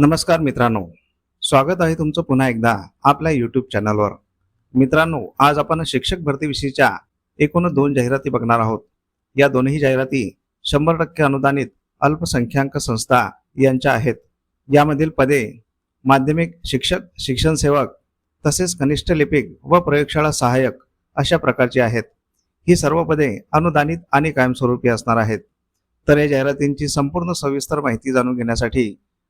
नमस्कार मित्रांनो. स्वागत आहे तुमचं पुन्हा एकदा आपल्या यूट्यूब चॅनलवर मित्रांनो आज आपण शिक्षक भरतीविषयीच्या एकूण दोन जाहिराती बघणार आहोत. या दोन्ही जाहिराती शंभर टक्के अनुदानित अल्पसंख्याक संस्था यांच्या आहेत. यामधील पदे माध्यमिक शिक्षक शिक्षण सेवक तसेच कनिष्ठ लिपिक व प्रयोगशाळा सहाय्यक अशा प्रकारची आहेत. ही सर्व पदे अनुदानित आणि कायमस्वरूपी असणार आहेत. तर या जाहिरातींची संपूर्ण सविस्तर माहिती जाणून घेण्यासाठी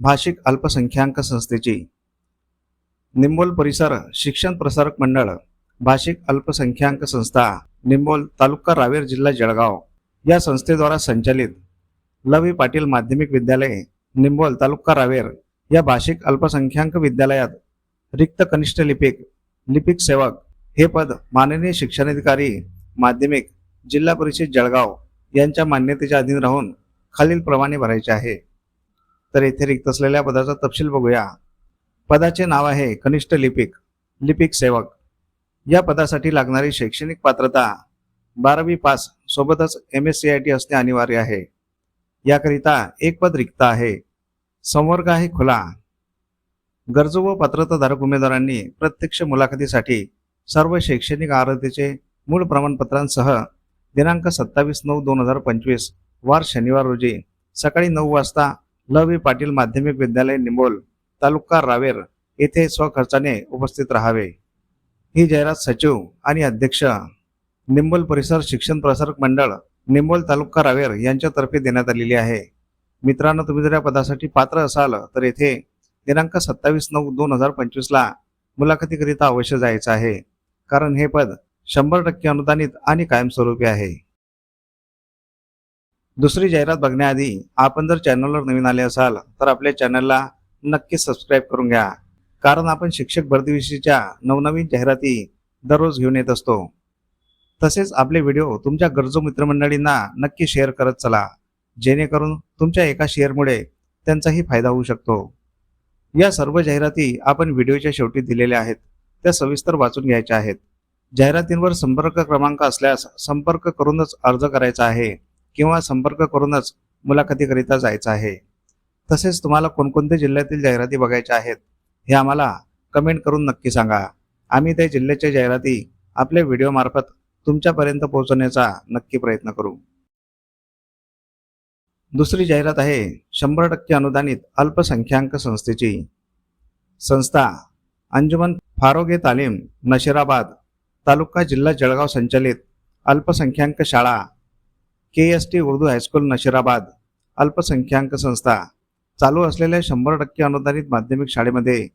भाषिक अल्पसंख्याक संस्थेची. निंबोल परिसर शिक्षण प्रसारक मंडळ भाषिक अल्पसंख्याक संस्था निंबोल तालुका रावेर जिल्हा जळगाव. या संस्थेद्वारा संचालित लवी पाटील माध्यमिक विद्यालय निंबोल तालुका रावेर या भाषिक अल्पसंख्याक विद्यालयात रिक्त कनिष्ठ लिपिक लिपिक सेवक हे पद माननीय शिक्षणाधिकारी माध्यमिक जिल्हा परिषद जळगाव यांच्या मान्यतेच्या अधीन राहून खालीलप्रमाणे भरायचे आहे. तर येथे रिक्त असलेल्या पदाचा तपशील बघूया. पदाचे नाव आहे कनिष्ठ लिपिक लिपिक सेवक. या पदासाठी लागणारी शैक्षणिक पात्रता बारावी पास सोबतच M S C I T असणे अनिवार्य आहे. याकरिता एक पद रिक्त आहे. संवर्ग आहे खुला. गरजू व पात्रताधारक उमेदवारांनी प्रत्यक्ष मुलाखतीसाठी सर्व शैक्षणिक अर्हतेचे मूळ प्रमाणपत्रांसह दिनांक सत्तावीस नऊ दोन हजार पंचवीस वार शनिवार रोजी सकाळी नऊ वाजता ल वी पाटील माध्यमिक विद्यालय निंबोल तालुका रावेर येथे स्वखर्चाने उपस्थित राहावे. ही जाहिरात सचिव आणि अध्यक्ष निंबोल परिसर शिक्षण प्रसारक मंडळ निंबोल तालुका रावेर यांच्यातर्फे देण्यात आलेली आहे. मित्रांनो तुम्ही जर या पदासाठी पात्र असाल तर येथे दिनांक सत्तावीस नऊ दोन हजार पंचवीसला मुलाखतीकरिता अवश्य जायचं आहे. कारण हे पद शंभर टक्के अनुदानित आणि कायमस्वरूपी आहे. दुसरी जाहिरात बघण्याआधी आपण जर चॅनलवर नवीन आले असाल तर आपल्या चॅनलला नक्की सबस्क्राईब करून घ्या. कारण आपण शिक्षक भरतीविषयीच्या नवनवीन जाहिराती दररोज घेऊन येत असतो. तसेच आपले व्हिडिओ तुमच्या गरजू मित्रमंडळींना नक्की शेअर करत चला. जेणेकरून तुमच्या एका शेअरमुळे त्यांचाही फायदा होऊ शकतो. या सर्व जाहिराती आपण व्हिडिओच्या शेवटी दिलेल्या आहेत. त्या सविस्तर वाचून घ्यायच्या आहेत. जाहिरातींवर संपर्क क्रमांक असल्यास संपर्क करूनच अर्ज करायचा आहे. किंवा संपर्क करूनच मुलाखतीकरिता जायचं आहे. तसेच तुम्हाला कोणकोणत्या जिल्ह्यातील जाहिराती बघायच्या आहेत हे आम्हाला कमेंट करून नक्की सांगा. आम्ही त्या जिल्ह्याच्या जाहिराती आपल्या व्हिडिओमार्फत तुमच्यापर्यंत पोहोचवण्याचा नक्की प्रयत्न करू. दुसरी जाहिरात आहे शंभर टक्के अनुदानित अल्पसंख्याक संस्थेची. संस्था अंजुमन फारोगे तालीम नशिराबाद तालुका जिल्हा जळगाव संचलित अल्पसंख्याक शाळा K S T Urdu high school Nashirabad अल्पसंख्याक संस्था. चालू असलेल्या शंभर टक्के अनुदानित माध्यमिक शाळेमध्ये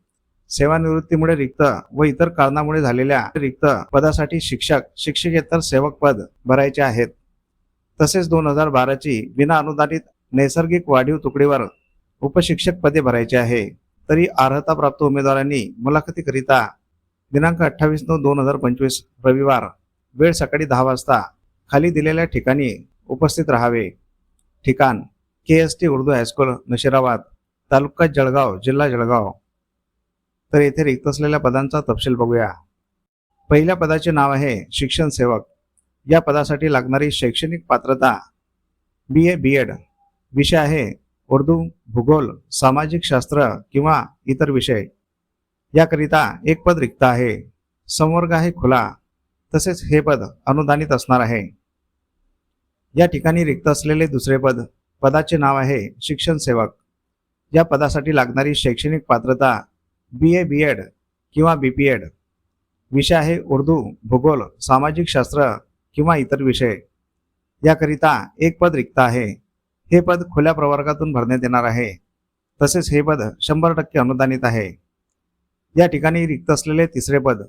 सेवानिवृत्तीमुळे रिक्त व इतर कारणामुळे झालेल्या रिक्त पदासाठी शिक्षक शिक्षकेतर सेवक पद भरायचे आहेत. तसेच दोन हजार बाराची विना अनुदानित नैसर्गिक वाढीव तुकडीवर उपशिक्षक पदे भरायचे आहे. तरी अर्हता प्राप्त उमेदवारांनी मुलाखतीकरिता दिनांक अठ्ठावीस नऊ दोन हजार पंचवीस रविवार वेळ सकाळी दहा वाजता खाली दिलेल्या ठिकाणी उपस्थित राहावे. ठिकाण K S T Urdu high school Nashirabad तालुका जळगाव जिल्हा जळगाव. तर येथे रिक्त असलेल्या पदांचा तपशील बघूया. पहिल्या पदाचे नाव आहे शिक्षण सेवक. या पदासाठी लागणारी शैक्षणिक पात्रता बी ए बी एड विषय आहे उर्दू भूगोल सामाजिक शास्त्र किंवा इतर विषय. याकरिता एक पद रिक्त आहे. संवर्ग आहे खुला. तसेच हे पद अनुदानित असणार आहे. या ठिकाणी रिक्त असलेले दुसरे पद पदाचे नाव आहे शिक्षण सेवक. या पदासाठी लागणारी शैक्षणिक पात्रता बी ए बी एड किंवा बी पी एड विषय आहे उर्दू भूगोल सामाजिक शास्त्र किंवा इतर विषय. याकरिता एक पद रिक्त आहे. हे पद खुल्या प्रवर्गातून भरण्यात येणार आहे. तसेच हे पद शंभर टक्के अनुदानित आहे. या ठिकाणी रिक्त असलेले तिसरे पद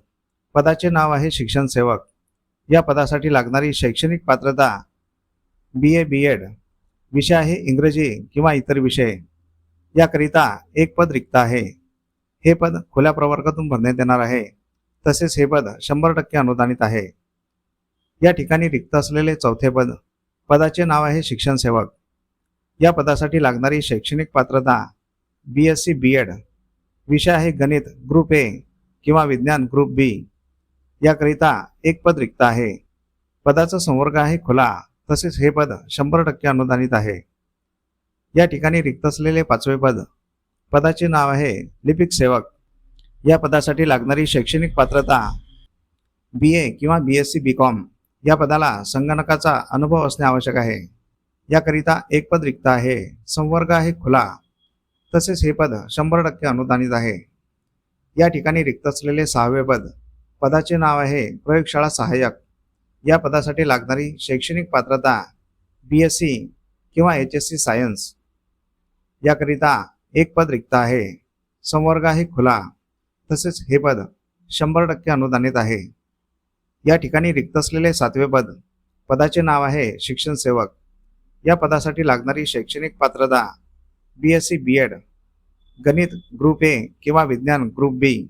पदाचे नाव आहे शिक्षण सेवक. या पदासाठी लागणारी शैक्षणिक पात्रता बी ए बी एड विषय आहे इंग्रजी किंवा इतर विषय. याकरिता एक पद रिक्त आहे. हे पद खुल्या प्रवर्गातून भरण्यात येणार आहे. तसेच हे पद शंभर टक्के अनुदानित आहे. या ठिकाणी रिक्त असलेले चौथे पद पदाचे नाव आहे शिक्षण सेवक. या पदासाठी लागणारी शैक्षणिक पात्रता B S C B Ed विषय आहे गणित ग्रुप ए किंवा विज्ञान ग्रुप बी याकरिता एक पद रिक्त आहे. पदाचा संवर्ग आहे खुला. तसेच हे पद शंभर टक्के अनुदानित आहे. या ठिकाणी रिक्त असलेले पाचवे पद पदाचे नाव आहे लिपिक सेवक. या पदासाठी लागणारी शैक्षणिक पात्रता बी ए किंवा B S C B Com या पदाला संगणकाचा अनुभव असणे आवश्यक आहे. याकरिता एक पद रिक्त आहे संवर्ग आहे खुला. तसेच हे पद शंभर टक्के अनुदानित आहे. या ठिकाणी रिक्त असलेले सहावे पद पदाचे नाव आहे प्रयोगशाळा सहाय्यक. या पदासाठी लागणारी शैक्षणिक पात्रता बी एस सी किंवा एच एस सी सायन्स याकरिता एक पद रिक्त आहे. संवर्ग आहे खुला. तसेच हे पद शंभर टक्के अनुदानित आहे. या ठिकाणी रिक्त असलेले सातवे पद पदाचे नाव आहे शिक्षण सेवक. या पदासाठी लागणारी शैक्षणिक पात्रता B S C B Ed गणित ग्रुप ए किंवा विज्ञान ग्रुप बी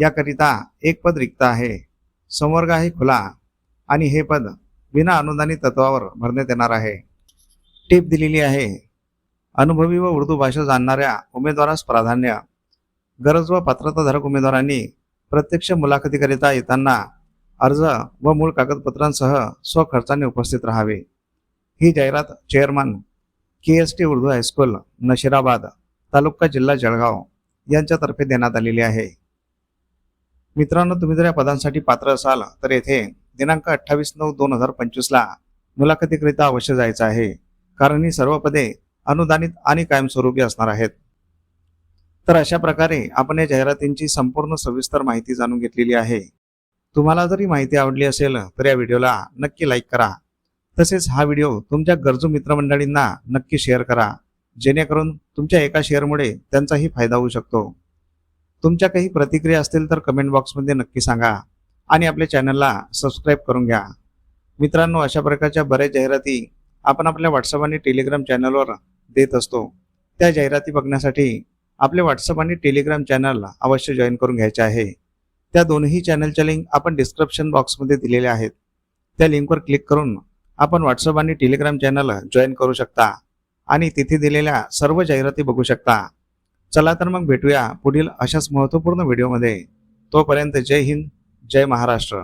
याकरिता एक पद रिक्त आहे. संवर्ग आहे खुला. आणि हे पद विना अनुदानित तत्वावर भरण्यात येणार आहे. टीप दिलेली आहे. अनुभवी व उर्दू भाषा जाणणाऱ्या उमेदवारास प्राधान्य. गरज व पात्रताधारक उमेदवारांनी प्रत्यक्ष मुलाखतीकरिता येताना अर्ज व मूळ कागदपत्रांसह स्वखर्चाने उपस्थित राहावे. ही जाहिरात chairman K S T Urdu high school Nashirabad तालुका जिल्हा जळगाव यांच्यातर्फे देण्यात आलेली आहे. मित्रांनो तुम्ही जर या पदांसाठी पात्र असाल तर येथे दिनांक अठ्ठावीस नऊ दोन हजार पंचवीसला मुलाखतीकरिता अवश्य जायचं आहे. कारण ही सर्व पदे अनुदानित आणि कायमस्वरूपी असणार आहेत. तर अशा प्रकारे आपण या जाहिरातींची संपूर्ण सविस्तर माहिती जाणून घेतलेली आहे. तुम्हाला जर ही माहिती आवडली असेल तर या व्हिडिओला नक्की लाईक करा. तसेच हा व्हिडिओ तुमच्या गरजू मित्रमंडळींना नक्की शेअर करा. जेणेकरून तुमच्या एका शेअरमुळे त्यांचाही फायदा होऊ शकतो. तुमच्या काही प्रतिक्रिया असतील तर कमेंट बॉक्समध्ये नक्की सांगा. आणि आपल्या चॅनलला सबस्क्राईब करून घ्या. मित्रांनो अशा प्रकारच्या बऱ्याच जाहिराती आपण आपल्या व्हॉट्सअप आणि टेलिग्राम चॅनलवर देत असतो. त्या जाहिराती बघण्यासाठी आपले व्हॉट्सअप आणि टेलिग्राम चॅनल अवश्य जॉईन करून घ्यायचे आहे. त्या दोन्ही चॅनलच्या लिंक आपण डिस्क्रिप्शन बॉक्समध्ये दिलेल्या आहेत. त्या लिंकवर क्लिक करून आपण व्हॉट्सअप आणि टेलिग्राम चॅनल जॉईन करू शकता आणि तिथे दिलेल्या सर्व जाहिराती बघू शकता. चला तर मग भेटूया पुढील अशाच महत्त्वपूर्ण व्हिडिओमध्ये. तोपर्यंत जय हिंद. जय महाराष्ट्र